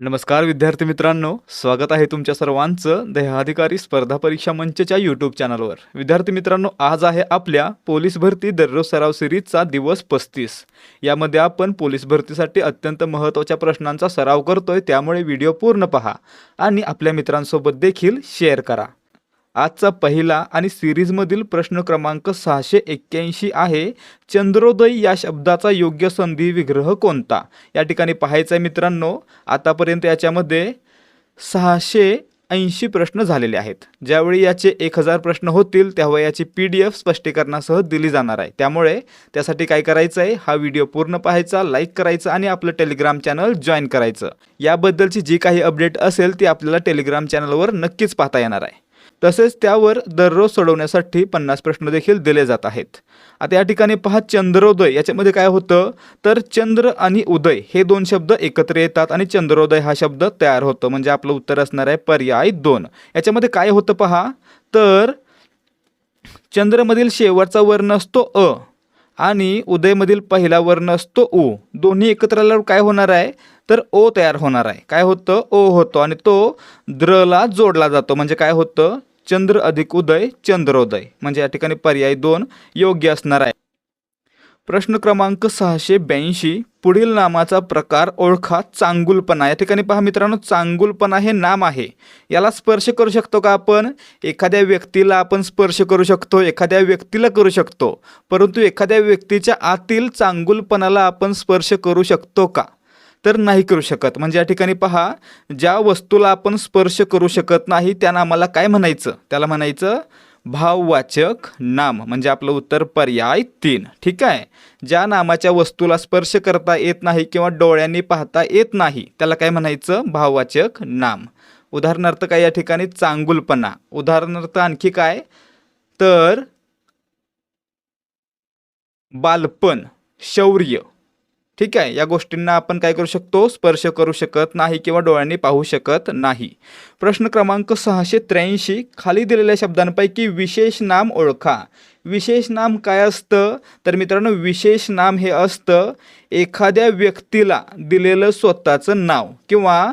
नमस्कार विद्यार्थी मित्रांनो. स्वागत आहे तुमच्या सर्वांचं देहाधिकारी स्पर्धा परीक्षा मंचच्या यूट्यूब चॅनलवर विद्यार्थी मित्रांनो आज आहे आपल्या पोलीस भरती दररोज सराव सिरीजचा दिवस पस्तीस. यामध्ये आपण पोलीस भरतीसाठी अत्यंत महत्त्वाच्या प्रश्नांचा सराव करतोय त्यामुळे व्हिडिओ पूर्ण पहा आणि आपल्या मित्रांसोबत देखील शेअर करा. आजचा पहिला आणि सिरीजमधील प्रश्न क्रमांक सहाशे एक्क्याऐंशी आहे चंद्रोदय या शब्दाचा योग्य संधी विग्रह कोणता? या ठिकाणी पाहायचा आहे मित्रांनो आतापर्यंत याच्यामध्ये सहाशे ऐंशी प्रश्न झालेले आहेत. ज्यावेळी याचे एक हजार प्रश्न होतील तेव्हा याची पी डी एफ स्पष्टीकरणासह दिली जाणार आहे. त्यामुळे त्यासाठी काय करायचं आहे हा व्हिडिओ पूर्ण पाहायचा लाईक करायचा आणि आपलं टेलिग्राम चॅनल जॉईन करायचं. याबद्दलची जी काही अपडेट असेल ती आपल्याला टेलिग्राम चॅनलवर नक्कीच पाहता येणार आहे. तसेच त्यावर दररोज सोडवण्यासाठी पन्नास प्रश्न देखील दिले जात आहेत. आता या ठिकाणी पहा चंद्रोदय याच्यामध्ये काय होतं? तर चंद्र आणि उदय हे दोन शब्द एकत्र येतात आणि चंद्रोदय हा शब्द तयार होतो. म्हणजे आपलं उत्तर असणार आहे पर्याय दोन. याच्यामध्ये काय होतं पहा? तर चंद्रमधील शेवटचा वर्ण असतो अ आणि उदयमधील पहिला वर्ण असतो उ. दोन्ही एकत्र आल्यावर काय होणार आहे? तर ओ तयार होणार आहे. काय होतं? ओ होतो आणि तो द्रला जोडला जातो. म्हणजे काय होतं? चंद्र अधिक उदय चंद्रोदय. म्हणजे या ठिकाणी पर्याय दोन योग्य असणार आहे. प्रश्न क्रमांक सहाशे ब्याऐंशी पुढील नामाचा प्रकार ओळखा चांगुलपणा. या ठिकाणी पहा मित्रांनो चांगुलपणा हे नाम आहे. याला स्पर्श करू शकतो का आपण? एखाद्या व्यक्तीला आपण स्पर्श करू शकतो एखाद्या व्यक्तीला करू शकतो. परंतु एखाद्या व्यक्तीच्या आतील चांगुलपणाला आपण स्पर्श करू शकतो का? तर नाही करू शकत. म्हणजे या ठिकाणी पहा ज्या वस्तूला आपण स्पर्श करू शकत नाही त्या नामाला काय म्हणायचं? त्याला म्हणायचं भाववाचक नाम. म्हणजे आपलं उत्तर पर्याय तीन. ठीक आहे? ज्या नामाच्या वस्तूला स्पर्श करता येत नाही किंवा डोळ्यांनी पाहता येत नाही त्याला काय म्हणायचं? भाववाचक नाम. उदाहरणार्थ काय या ठिकाणी? चांगुलपणा. उदाहरणार्थ आणखी काय? तर बालपण शौर्य. ठीक आहे या गोष्टींना आपण काय करू शकतो? स्पर्श करू शकत नाही किंवा डोळ्यांनी पाहू शकत नाही. प्रश्न क्रमांक सहाशे त्र्याऐंशी खाली दिलेल्या शब्दांपैकी विशेष नाम ओळखा. विशेष नाम काय असतं? तर मित्रांनो विशेष नाम हे असतं एखाद्या व्यक्तीला दिलेलं स्वतःचं नाव किंवा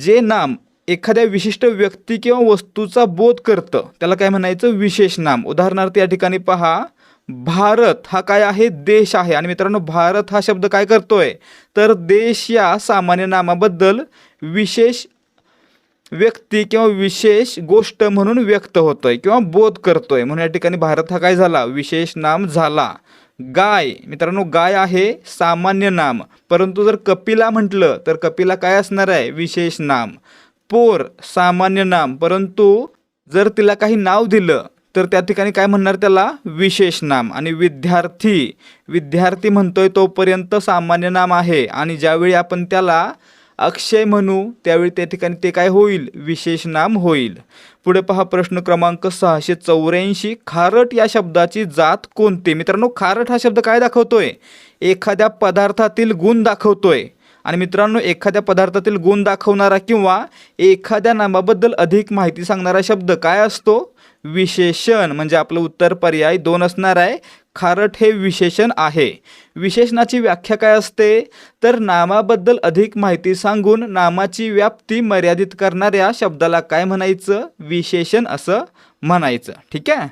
जे नाम एखाद्या विशिष्ट व्यक्ती किंवा वस्तूचा बोध करतं. त्याला काय म्हणायचं? विशेष नाम. उदाहरणार्थ या ठिकाणी पहा भारत हा काय आहे? देश आहे. आणि मित्रांनो भारत हा शब्द काय करतोय? तर देश या सामान्य नामाबद्दल विशेष व्यक्ती किंवा विशेष गोष्ट म्हणून व्यक्त होतोय किंवा बोध करतोय. म्हणून या ठिकाणी भारत हा काय झाला? विशेष नाम झाला. गाय. मित्रांनो गाय आहे सामान्य नाम. परंतु जर कपिला म्हटलं तर कपिला काय असणार आहे? विशेष नाम. पोर. सामान्य नाम. परंतु जर तिला काही नाव दिलं तर त्या ठिकाणी काय म्हणणार त्याला? विशेष नाम. आणि विद्यार्थी विद्यार्थी म्हणतोय तोपर्यंत सामान्य नाम आहे. आणि ज्यावेळी आपण त्याला अक्षय म्हणू त्यावेळी त्या ठिकाणी ते काय होईल? विशेष नाम होईल. पुढे पहा प्रश्न क्रमांक सहाशे चौऱ्याऐंशी. खारट या शब्दाची जात कोणती? मित्रांनो खारट हा शब्द काय दाखवतोय? एखाद्या पदार्थातील गुण दाखवतोय. आणि मित्रांनो एखाद्या पदार्थातील गुण दाखवणारा किंवा एखाद्या नामाबद्दल अधिक माहिती सांगणारा शब्द काय असतो? विशेषण. म्हणजे आपलं उत्तर पर्याय दोन असणार आहे. खारट हे विशेषण आहे. विशेषणाची व्याख्या काय असते? तर नामाबद्दल अधिक माहिती सांगून नामाची व्याप्ती मर्यादित करणाऱ्या शब्दाला काय म्हणायचं? विशेषण असं म्हणायचं. ठीक आहे?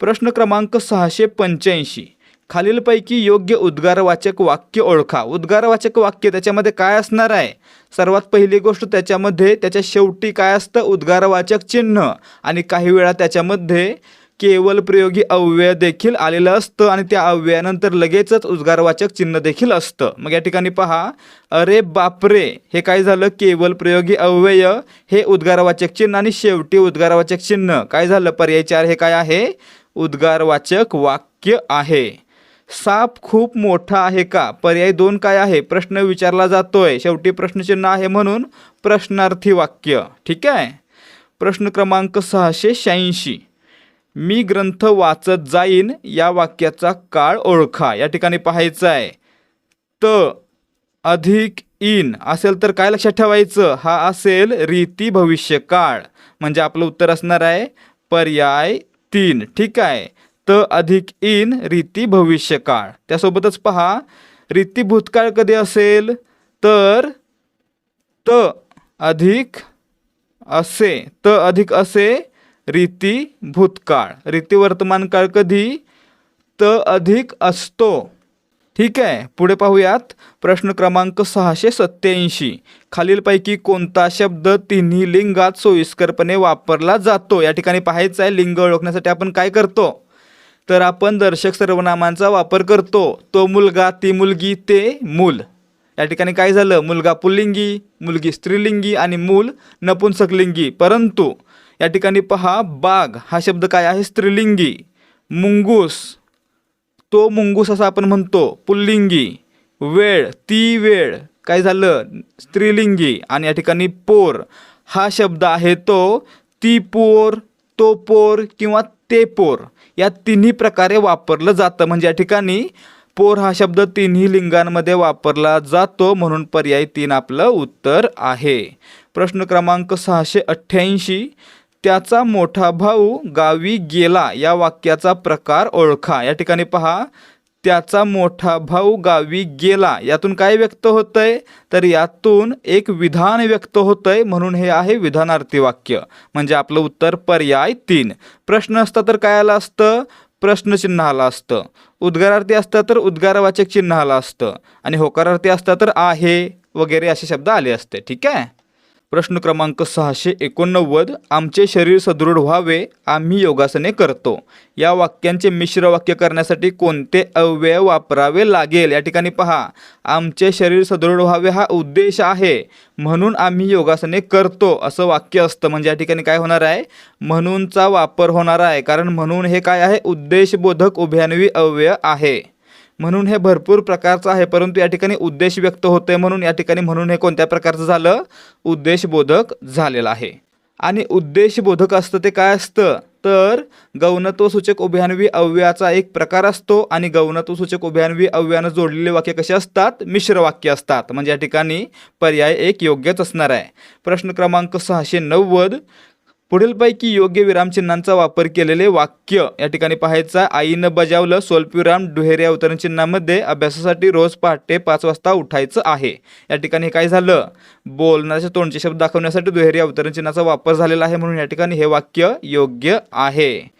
प्रश्न क्रमांक सहाशे पंच्याऐंशी. खालीलपैकी योग्य उद्गारवाचक वाक्य ओळखा. उद्गारवाचक वाक्य त्याच्यामध्ये काय असणार आहे? सर्वात पहिली गोष्ट त्याच्यामध्ये त्याच्या शेवटी काय असतं? उद्गारवाचक चिन्ह. आणि काही वेळा त्याच्यामध्ये केवल प्रयोगी अव्यय देखील आलेलं असतं आणि त्या अव्ययानंतर लगेचच उद्गारवाचक चिन्ह देखील असतं. मग या ठिकाणी पहा. अरे बापरे! हे काय झालं? केवल प्रयोगी अव्यय हे उद्गारवाचक चिन्ह आणि शेवटी उद्गारवाचक चिन्ह. काय झालं? पर्याय चार हे काय आहे? उद्गारवाचक वाक्य आहे. साप खूप मोठा आहे का? पर्याय दोन काय आहे? प्रश्न विचारला जातोय. शेवटी प्रश्नचिन्ह आहे म्हणून प्रश्नार्थी वाक्य. ठीक आहे? प्रश्न क्रमांक सहाशे शहाऐंशी. मी ग्रंथ वाचत जाईन या वाक्याचा काळ ओळखा. या ठिकाणी पाहायचं आहे. त अधिक इन. असेल तर काय लक्षात ठेवायचं? हा असेल रीती भविष्यकाळ. म्हणजे आपलं उत्तर असणार आहे पर्याय तीन. ठीक आहे? त अधिक इन रीती भविष्यकाळ. त्यासोबतच पहा रीती भूतकाळ कधी असेल? तर त अधिक असे त अधिक असे रीती भूतकाळ. रीती वर्तमान काळ कधी? त अधिक असतो. ठीक आहे पुढे पाहूयात. प्रश्न क्रमांक सहाशे सत्याऐंशी खालीलपैकी कोणता शब्द तिन्ही लिंगात सोयीस्करपणे वापरला जातो? या ठिकाणी पाहायचं आहे लिंग ओळखण्यासाठी आपण काय करतो? तर आपण दर्शक सर्वनामांचा वापर करतो. तो मुलगा ती मुलगी ते मूल. या ठिकाणी काय झालं? मुलगा पुल्लिंगी मुलगी स्त्रीलिंगी आणि मूल नपुंसकलिंगी. परंतु या ठिकाणी पहा बाग हा शब्द काय आहे? स्त्रीलिंगी. मुंगूस. तो मुंगूस असं आपण म्हणतो. पुल्लिंगी. वेळ ती वेळ. काय झालं? स्त्रीलिंगी. आणि या ठिकाणी पोर. हा शब्द आहे तो ती पोर तो पोर किंवा ते पोर. या तिन्ही प्रकारे वापरलं जातं. म्हणजे या ठिकाणी पोर हा शब्द तिन्ही लिंगांमध्ये वापरला जातो म्हणून पर्याय तीन आपलं उत्तर आहे. प्रश्न क्रमांक सहाशे अठ्ठ्याऐंशी. त्याचा मोठा भाऊ गावी गेला. या वाक्याचा प्रकार ओळखा. या ठिकाणी पहा. त्याचा मोठा भाऊ गावी गेला. यातून काय व्यक्त होतंय? तर यातून एक विधान व्यक्त होतंय म्हणून हे आहे विधानार्थी वाक्य. म्हणजे आपलं उत्तर पर्याय तीन. प्रश्न असता तर काय आलं असतं? प्रश्नचिन्ह आलं असतं. उद्गारार्थी असतं तर उद्गारवाचक चिन्ह आलं असतं. आणि होकारार्थी असता तर आहे वगैरे असे शब्द आले असते. ठीक आहे? प्रश्न क्रमांक सहाशे एकोणनव्वद आमचे शरीर सदृढ व्हावे आम्ही योगासने करतो. या वाक्यांचे मिश्र वाक्य करण्यासाठी कोणते अव्यय वापरावे लागेल? या ठिकाणी पहा. आमचे शरीर सदृढ व्हावे हा उद्देश आहे. म्हणून आम्ही योगासने करतो. असं वाक्य असतं. म्हणजे या ठिकाणी काय होणार आहे? म्हणूनचा वापर होणार आहे. कारण म्हणून हे काय आहे? उद्देशबोधक उभयान्वी अव्यय आहे. म्हणून हे भरपूर प्रकारचं आहे. परंतु या ठिकाणी उद्देश व्यक्त होतोय म्हणून या ठिकाणी म्हणून हे कोणत्या प्रकारचं झालं? उद्देशबोधक झालेलं आहे. आणि उद्देशबोधक असतं ते काय असतं? तर गौणत्वसूचक उभयान्वी अव्ययाचा एक प्रकार असतो आणि गौणत्वसूचक उभयान्वी अव्ययानं जोडलेले वाक्य कसे असतात? मिश्र वाक्य असतात. म्हणजे या ठिकाणी पर्याय एक योग्यच असणार आहे. प्रश्न क्रमांक सहाशे नव्वद. पुढीलपैकी योग्य विरामचिन्हांचा वापर केलेले वाक्य या ठिकाणी पाहायचं. आईनं बजावलं स्वल्पविराम दुहेरी अवतरण चिन्हामध्ये अभ्यासासाठी रोज पहाटे पाच वाजता उठायचं आहे. या ठिकाणी काय झालं? बोलण्याचे तोंडचे शब्द दाखवण्यासाठी दुहेरी अवतरण चिन्हाचा वापर झालेला आहे म्हणून या ठिकाणी हे वाक्य योग्य आहे.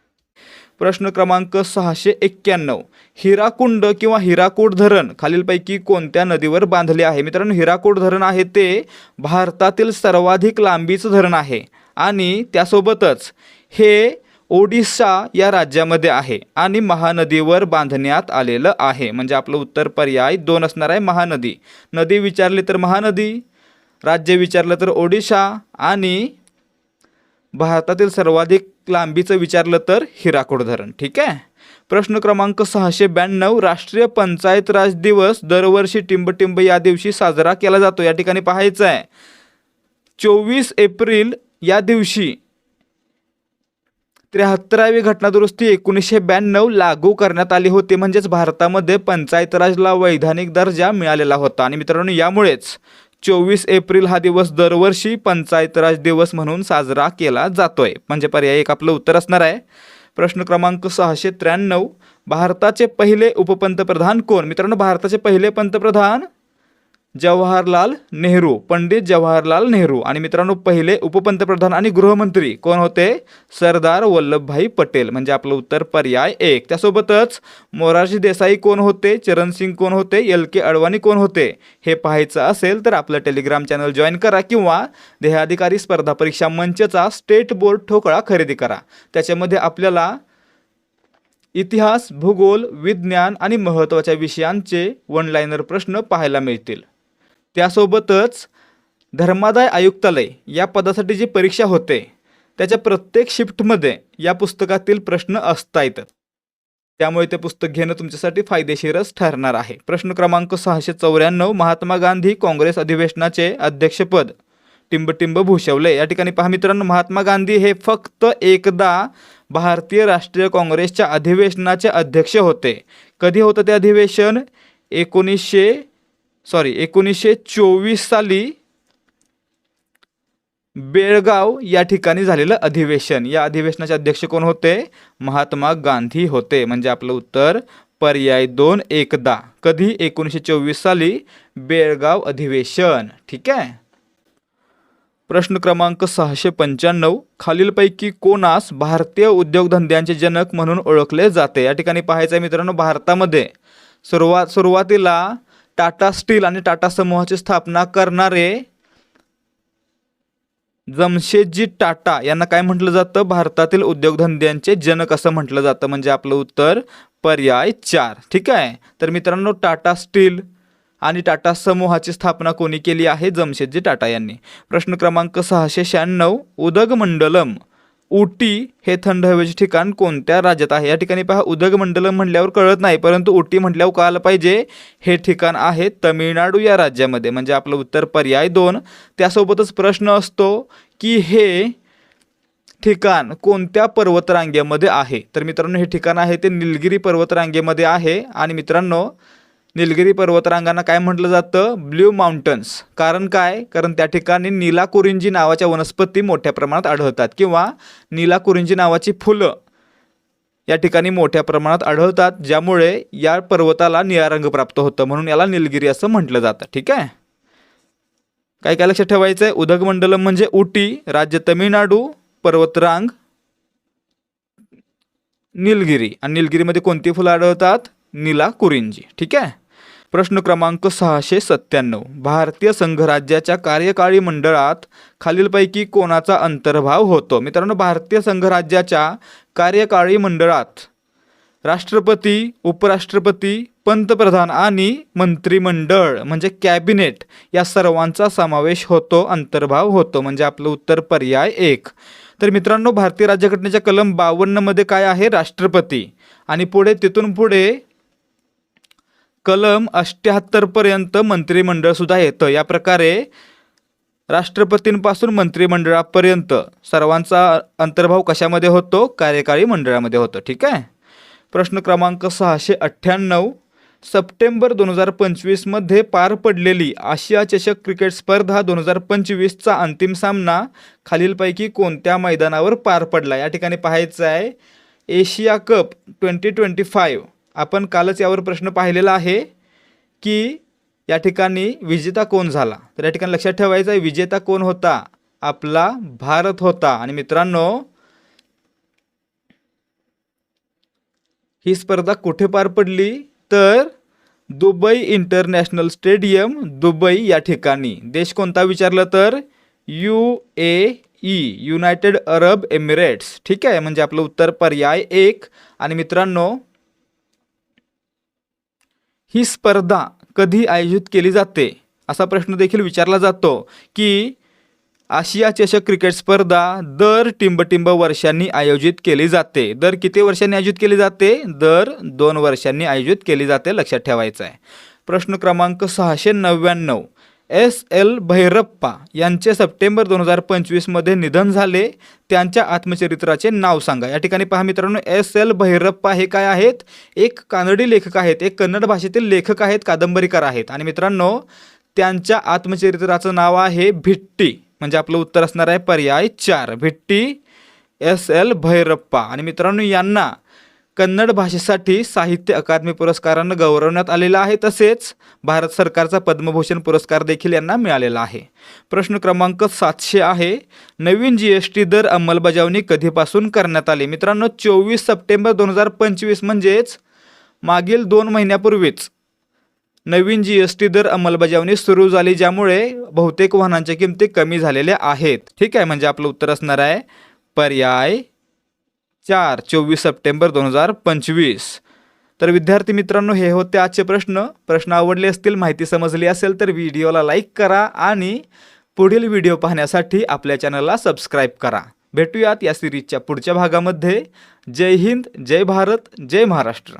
प्रश्न क्रमांक सहाशे एक्क्याण्णव. हिराकुंड किंवा हिराकूड धरण खालीलपैकी कोणत्या नदीवर बांधले आहे? मित्रांनो हिराकूड धरण आहे ते भारतातील सर्वाधिक लांबीचं धरण आहे आणि त्यासोबतच हे ओडिशा या राज्यामध्ये आहे आणि महानदीवर बांधण्यात आलेलं आहे. म्हणजे आपलं उत्तर पर्याय दोन असणार आहे महानदी. नदी विचारली तर महानदी राज्य विचारलं तर ओडिशा आणि भारतातील सर्वाधिक लांबीचं विचारलं तर हिराकोड धरण ठीक आहे? प्रश्न क्रमांक सहाशे ब्याण्णव राष्ट्रीय पंचायत राज दिवस दरवर्षी टिंबटिंब या दिवशी साजरा केला जातो. या ठिकाणी पाहायचं आहे. चोवीस एप्रिल या दिवशी त्र्याहत्तरावी घटनादुरुस्ती एकोणीसशे ब्याण्णव लागू करण्यात आली होती. म्हणजेच भारतामध्ये पंचायत राजला वैधानिक दर्जा मिळालेला होता. आणि मित्रांनो यामुळेच चोवीस एप्रिल हा दिवस दरवर्षी पंचायत राज दिवस म्हणून साजरा केला जातोय. म्हणजे पर्याय एक आपलं उत्तर असणार आहे. प्रश्न क्रमांक सहाशे त्र्याण्णव. भारताचे पहिले उपपंतप्रधान कोण? मित्रांनो भारताचे पहिले पंतप्रधान जवाहरलाल नेहरू पंडित जवाहरलाल नेहरू. आणि मित्रांनो पहिले उपपंतप्रधान आणि गृहमंत्री कोण होते? सरदार वल्लभभाई पटेल. म्हणजे आपलं उत्तर पर्याय एक. त्यासोबतच मोरारजी देसाई कोण होते? चरणसिंग कोण होते? एल के अडवाणी कोण होते? हे पाहायचं असेल तर आपलं टेलिग्राम चॅनल जॉईन करा किंवा देहाधिकारी स्पर्धा परीक्षा मंचचा स्टेट बोर्ड ठोकळा खरेदी करा. त्याच्यामध्ये आपल्याला इतिहास भूगोल विज्ञान आणि महत्त्वाच्या विषयांचे वनलाईनर प्रश्न पाहायला मिळतील. त्यासोबतच धर्मादाय आयुक्तालय या पदासाठी जी परीक्षा होते त्याच्या प्रत्येक शिफ्टमध्ये या पुस्तकातील प्रश्न असतायत. त्यामुळे ते पुस्तक घेणं तुमच्यासाठी फायदेशीरच ठरणार आहे. प्रश्न क्रमांक सहाशे चौऱ्याण्णव महात्मा गांधी काँग्रेस अधिवेशनाचे अध्यक्षपद टिंबटिंब भूषवले या ठिकाणी पहा मित्रांनो महात्मा गांधी हे फक्त एकदा भारतीय राष्ट्रीय काँग्रेसच्या अधिवेशनाचे अध्यक्ष होते. कधी होतं ते अधिवेशन? एकोणीसशे सॉरी एकोणीसशे चोवीस साली बेळगाव या ठिकाणी झालेलं अधिवेशन. या अधिवेशनाचे अध्यक्ष कोण होते? महात्मा गांधी होते. म्हणजे आपलं उत्तर पर्याय दोन एकदा. कधी? एकोणीसशे चोवीस साली बेळगाव अधिवेशन. ठीक आहे? प्रश्न क्रमांक सहाशे पंच्याण्णव. खालीलपैकी कोणास भारतीय उद्योगधंद्यांचे जनक म्हणून ओळखले जाते? या ठिकाणी पाहायचं आहे मित्रांनो भारतामध्ये. सुरुवात सुरुवातीला टाटा स्टील आणि टाटा समूहाची स्थापना करणारे जमशेदजी टाटा यांना काय म्हटलं जातं? भारतातील उद्योगधंद्यांचे जनक असं म्हटलं जातं. म्हणजे आपलं उत्तर पर्याय चार. ठीक आहे? तर मित्रांनो टाटा स्टील आणि टाटा समूहाची स्थापना कोणी केली आहे? जमशेदजी टाटा यांनी. प्रश्न क्रमांक सहाशे शहाण्णव उदगमंडलम. उटी हे थंड हवेचे ठिकाण कोणत्या राज्यात आहे? या ठिकाणी पहा उदगमंडलम म्हटल्यावर कळत नाही परंतु उटी म्हटल्यावर कळालं पाहिजे. हे ठिकाण आहे तमिळनाडू या राज्यामध्ये. म्हणजे आपलं उत्तर पर्याय दोन. त्यासोबतच प्रश्न असतो की हे ठिकाण कोणत्या पर्वतरांगेमध्ये आहे? तर मित्रांनो हे ठिकाण आहे ते निलगिरी पर्वतरांगेमध्ये आहे. आणि मित्रांनो निलगिरी पर्वतरांगांना काय म्हटलं जातं? Blue mountains. कारण काय? कारण त्या ठिकाणी नीला कुरिंजी नावाच्या वनस्पती मोठ्या प्रमाणात आढळतात. किंवा नीला कुरिंजी नावाची फुलं या ठिकाणी मोठ्या प्रमाणात आढळतात ज्यामुळे या पर्वताला निळा रंग प्राप्त होतं. म्हणून याला निलगिरी असं म्हटलं जातं. ठीक आहे? काय काय लक्षात ठेवायचं आहे उदगमंडलम म्हणजे उटी राज्य तमिळनाडू पर्वतरांग निलगिरी. आणि निलगिरीमध्ये कोणती फुलं आढळतात? नीला कुरिंजी. ठीक आहे? प्रश्न क्रमांक सहाशे सत्त्याण्णव. भारतीय संघराज्याच्या कार्यकारी मंडळात खालीलपैकी कोणाचा अंतर्भाव होतो? मित्रांनो भारतीय संघराज्याच्या कार्यकारी मंडळात राष्ट्रपती उपराष्ट्रपती पंतप्रधान आणि मंत्रिमंडळ म्हणजे कॅबिनेट या सर्वांचा समावेश होतो अंतर्भाव होतो म्हणजे आपलं उत्तर पर्याय एक. तर मित्रांनो भारतीय राज्यघटनेच्या कलम बावन्नमध्ये काय आहे? राष्ट्रपती. आणि पुढे तिथून पुढे कलम अष्ट्याहत्तरपर्यंत मंत्रिमंडळ सुद्धा येतं. या प्रकारे राष्ट्रपतींपासून मंत्रिमंडळापर्यंत सर्वांचा अंतर्भाव कशामध्ये होतो? कार्यकारी मंडळामध्ये होतो. ठीक आहे? प्रश्न क्रमांक सहाशे अठ्ठ्याण्णव. सप्टेंबर दोन हजार पंचवीसमध्ये पार पडलेली आशिया चषक क्रिकेट स्पर्धा दोन हजार पंचवीसचा अंतिम सामना खालीलपैकी कोणत्या मैदानावर पार पडला? या ठिकाणी पाहायचं आहे. Asia cup twenty twenty five. आपण कालच यावर प्रश्न पाहिलेला आहे की या ठिकाणी विजेता कोण झाला? तर या ठिकाणी लक्षात ठेवायचं आहे विजेता कोण होता? आपला भारत होता. आणि मित्रांनो ही स्पर्धा कुठे पार पडली? तर दुबई इंटरनॅशनल स्टेडियम दुबई या ठिकाणी. देश कोणता विचारलं तर? U A E United Arab Emirates. ठीक आहे म्हणजे आपलं उत्तर पर्याय एक. आणि मित्रांनो ही स्पर्धा कधी आयोजित केली जाते? असा प्रश्न देखील विचारला जातो की आशिया चषक क्रिकेट स्पर्धा दर टिंबटिंब वर्षांनी आयोजित केली जाते. दर किती वर्षांनी आयोजित केली जाते? दर दोन वर्षांनी आयोजित केली जाते लक्षात ठेवायचं आहे प्रश्न क्रमांक सहाशे नव्याण्णव. एस एल भैरप्पा यांचे सप्टेंबर दोन हजार पंचवीसमध्ये निधन झाले. त्यांच्या आत्मचरित्राचे नाव सांगा. या ठिकाणी पहा मित्रांनो एस एल भैरप्पा हे काय आहेत? एक कानडी लेखक आहेत एक कन्नड भाषेतील लेखक आहेत कादंबरीकार आहेत. आणि मित्रांनो त्यांच्या आत्मचरित्राचं नाव आहे भिट्टी. म्हणजे आपलं उत्तर असणार आहे पर्याय चार. भिट्टी एस एल भैरप्पा. आणि मित्रांनो यांना कन्नड भाषेसाठी साहित्य अकादमी पुरस्कारानं गौरवण्यात आलेलं आहे. तसेच भारत सरकारचा पद्मभूषण पुरस्कार देखील यांना मिळालेला आहे. प्रश्न क्रमांक सातशे आहे. नवीन जी एस टी दर अंमलबजावणी कधीपासून करण्यात आली? मित्रांनो चोवीस सप्टेंबर दोन हजार पंचवीस म्हणजेच मागील दोन महिन्यापूर्वीच नवीन जी एस टी दर अंमलबजावणी सुरू झाली ज्यामुळे बहुतेक वाहनांच्या किमती कमी झालेल्या आहेत. ठीक आहे म्हणजे आपलं उत्तर असणार आहे पर्याय चार चोवीस सप्टेंबर दोन हजार पंचवीस. तर विद्यार्थी मित्रांनो हे होते आजचे प्रश्न. प्रश्न आवडले असतील माहिती समजली असेल तर व्हिडिओला लाईक करा आणि पुढील व्हिडिओ पाहण्यासाठी आपल्या चॅनलला सबस्क्राईब करा. भेटूयात या सिरीजच्या पुढच्या भागामध्ये. जय हिंद जय भारत जय महाराष्ट्र.